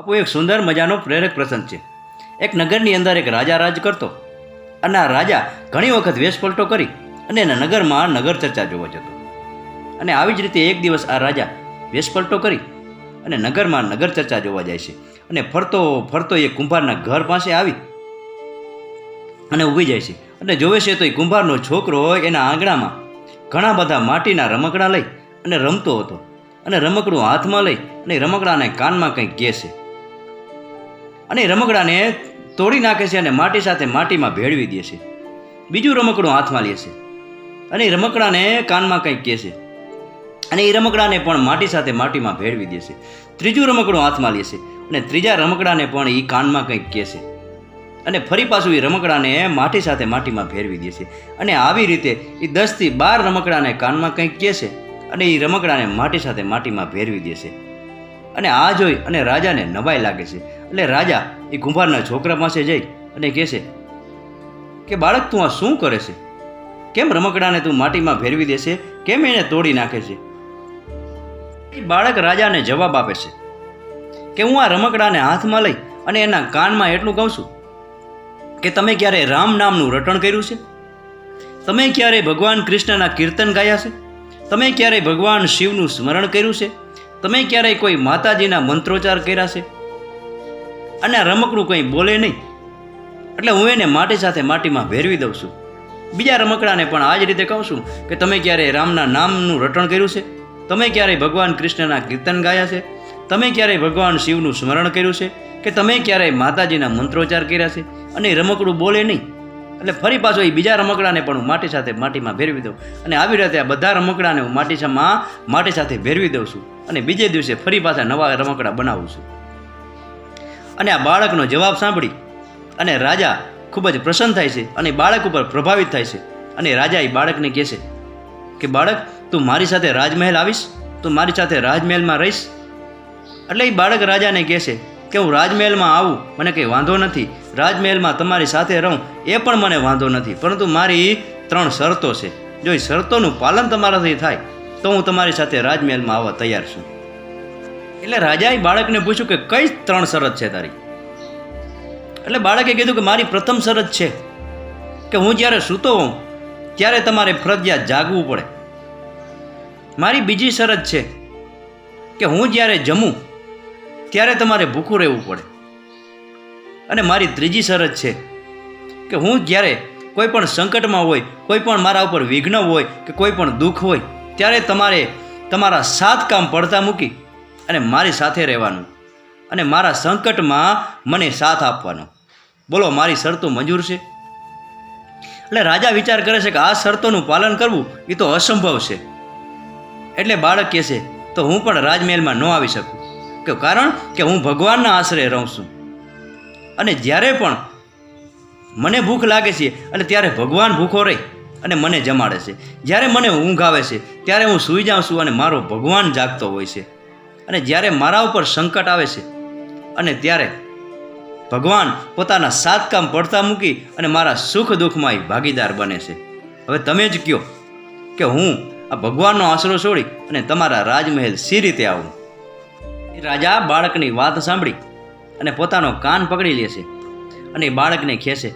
બાપુ એક સુંદર મજાનો પ્રેરક પ્રસંગ છે. એક નગરની અંદર એક રાજા રાજ કરતો અને આ રાજા ઘણી વખત વેશપલટો કરી અને એના નગરમાં નગર ચર્ચા જોવા જતો. અને આવી જ રીતે એક દિવસ આ રાજા વેશપલટો કરી અને નગરમાં નગર ચર્ચા જોવા જાય છે અને ફરતો ફરતો એ કુંભારના ઘર પાસે આવી અને ઊભી જાય છે. અને જોવે છે તો એ કુંભારનો છોકરો એના આંગણામાં ઘણા બધા માટીના રમકડા લઈ અને રમતો હતો અને રમકડું હાથમાં લઈ અને રમકડાને કાનમાં કંઈક કહે છે અને રમકડાને તોડી નાખે છે અને માટી સાથે માટીમાં ભેળવી દે છે. બીજું રમકડું હાથમાં લે છે. અને એ રમકડાને કાનમાં કંઈક કહે છે. અને એ રમકડાને પણ માટી સાથે માટીમાં ભેળવી દે છે. ત્રીજું રમકડું હાથમાં લે છે. અને ત્રીજા રમકડાને પણ એ કાનમાં કંઈક કહે છે. અને ફરી પાછું એ રમકડાને માટી સાથે માટીમાં ભેરવી દે છે. અને આવી રીતે એ દસથી બાર રમકડાને કાનમાં કંઈક કહે છે. અને એ રમકડાને માટી સાથે માટીમાં ભેરવી દે છે. અને આ જોઈ અને રાજાને નવાઈ લાગે છે. એટલે રાજા એ કુંભારના છોકરા પાસે જઈ અને કહે છે કે બાળક, તું આ શું કરે છે? કેમ રમકડાને તું માટીમાં ફેરવી દેશે? કેમ એને તોડી નાખે છે? એ બાળક રાજાને જવાબ આપે છે કે, હું આ રમકડાને હાથમાં લઈ અને એના કાનમાં એટલું કહું છું કે તમે ક્યારે રામ નામનું રટણ કર્યું છે? તમે ક્યારે ભગવાન કૃષ્ણના કીર્તન ગાયા છે? તમે ક્યારેય ભગવાન શિવનું સ્મરણ કર્યું છે? તમે ક્યારેય કોઈ માતાજીના મંત્રોચ્ચાર કર્યા છે? અને રમકડું કંઈ બોલે નહીં? એટલે હું એને માટી સાથે માટીમાં ભેરવી દઉં છું. બીજા રમકડાને પણ આ જ રીતે કહું છું કે તમે ક્યારેય રામના નામનું રટણ કર્યું છે? તમે ક્યારેય ભગવાન કૃષ્ણના કીર્તન ગાયા છે? તમે ક્યારેય ભગવાન શિવનું સ્મરણ કર્યું છે? કે તમે ક્યારેય માતાજીના મંત્રોચ્ચાર કર્યા છે? અને રમકડું બોલે નહીં? એટલે ફરી પાછો એ બીજા રમકડાને પણ હું માટી સાથે માટીમાં ભેરવી દઉં. અને આવી રીતે આ બધા રમકડાને હું માટીમાં માટી સાથે ભેરવી દઉં છું. અને બીજે દિવસે ફરી પાછા નવા રમકડા બનાવું છું. અને આ બાળકનો જવાબ સાંભળી અને રાજા ખૂબ જ પ્રસન્ન થાય છે અને બાળક ઉપર પ્રભાવિત થાય છે. અને રાજા એ બાળકને કહે છે કે, બાળક, તું મારી સાથે રાજમહેલ આવીશ? તું મારી સાથે રાજમહેલમાં રહીશ? એટલે એ બાળક રાજાને કહે છે કે હું રાજમહેલમાં આવું, મને કંઈ વાંધો નથી. રાજમહેલમાં તમારી સાથે રહું, એ પણ મને વાંધો નથી. પરંતુ મારી ત્રણ શરતો છે. જો એ શરતોનું પાલન તમારાથી થાય, તો હું તમારી સાથે રાજમહેલમાં આવવા તૈયાર છું. એટલે રાજાએ બાળકને પૂછ્યું કે કઈ ત્રણ શરત છે તારી? એટલે બાળકે કીધું કે મારી પ્રથમ શરત છે કે હું જ્યારે સૂતો હોઉં, ત્યારે તમારે ફરજિયાત જાગવું પડે. મારી બીજી શરત છે કે હું જ્યારે જમું ત્યારે તમારે ભૂખું રહેવું પડે. અને મારી ત્રીજી શરત છે કે હું જ્યારે કોઈ પણ સંકટમાં હોય, કોઈ પણ મારા ઉપર વિઘ્ન હોય કે કોઈ પણ દુઃખ હોય, ત્યારે તમારે તમારા સાત કામ પડતા મૂકી અને મારી સાથે રહેવાનું અને મારા સંકટમાં મને સાથ આપવાનો. બોલો, મારી શરતો મંજૂર છે? એટલે રાજા વિચાર કરે છે કે આ શરતોનું પાલન કરવું એ તો અસંભવ છે. એટલે બાળક કહેશે તો હું પણ રાજમહેલમાં ન આવી શકું. કે કારણ કે હું ભગવાનના આશરે રહું છું. અને જ્યારે પણ મને ભૂખ લાગે છે, અને ત્યારે ભગવાન ભૂખો રહે અને મને જમાડે છે, જ્યારે મને ઊંઘ આવે છે, ત્યારે હું સૂઈ જાઉં છું અને મારો ભગવાન જાગતો હોય છે. અને જ્યારે મારા ઉપર સંકટ આવે છે, અને ત્યારે ભગવાન પોતાના સાત કામ પડતા મૂકી અને મારા સુખ દુઃખમાં એ ભાગીદાર બને છે. હવે તમે જ કહો કે હું આ ભગવાનનો આશરો છોડી અને તમારા રાજમહેલ સી રીતે આવું? રાજા બાળકની વાત સાંભળી અને પોતાનો કાન પકડી લેશે અને બાળકને ખેશે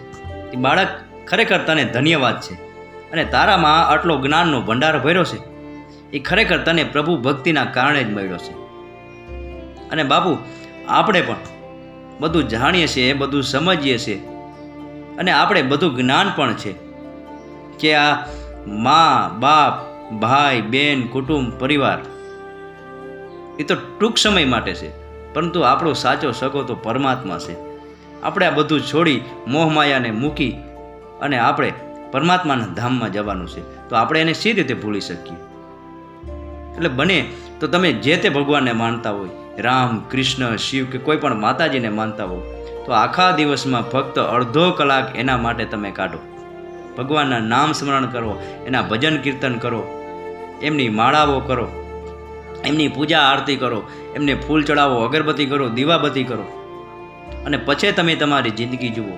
એ બાળક ખરેખર તને ધન્યવાદ છે અને તારામાં આટલો જ્ઞાનનો ભંડાર ભર્યો છે. એ ખરેખર તને પ્રભુ ભક્તિના કારણે જ મળ્યો છે. અને બાપુ, આપણે પણ બધું જાણીએ છીએ, બધું સમજીએ છીએ અને આપણે બધું જ્ઞાન પણ છે કે આ મા, બાપ, ભાઈ, બેન, કુટુંબ, પરિવાર એ તો ટૂંક સમય માટે છે, પરંતુ આપણો સાચો સગો તો પરમાત્મા છે. આપણે આ બધું છોડી મોહમાયાને મૂકી અને આપણે પરમાત્માના ધામમાં જવાનું છે, તો આપણે એને સી રીતે ભૂલી શકીએ? એટલે બને તો તમે જે તે ભગવાનને માનતા હોય, રામ, કૃષ્ણ, શિવ કે કોઈ પણ માતાજીને માનતા હો તો આખા દિવસમાં ફક્ત અડધો કલાક એના માટે તમે કાઢો. ભગવાનના નામ સ્મરણ કરો, એના ભજન કીર્તન કરો, એમની માળાઓ કરો એમની પૂજા આરતી કરો, એમને ફૂલ ચડાવો, અગરબત્તી કરો, દીવાબત્તી કરો. અને પછી તમે તમારી જિંદગી જુઓ.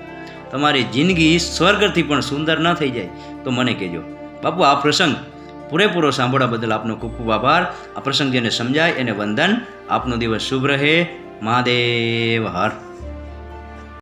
તમારી જિંદગી સ્વર્ગથી પણ સુંદર ન થઈ જાય તો મને કહેજો. બાપુ, આ પ્રસંગ પૂરેપૂરો સાંભળવા બદલ આપનો ખૂબ ખૂબ આભાર. આ પ્રસંગ જેને સમજાય એને વંદન. આપનો દિવસ શુભ રહે. મહાદેવ, હર.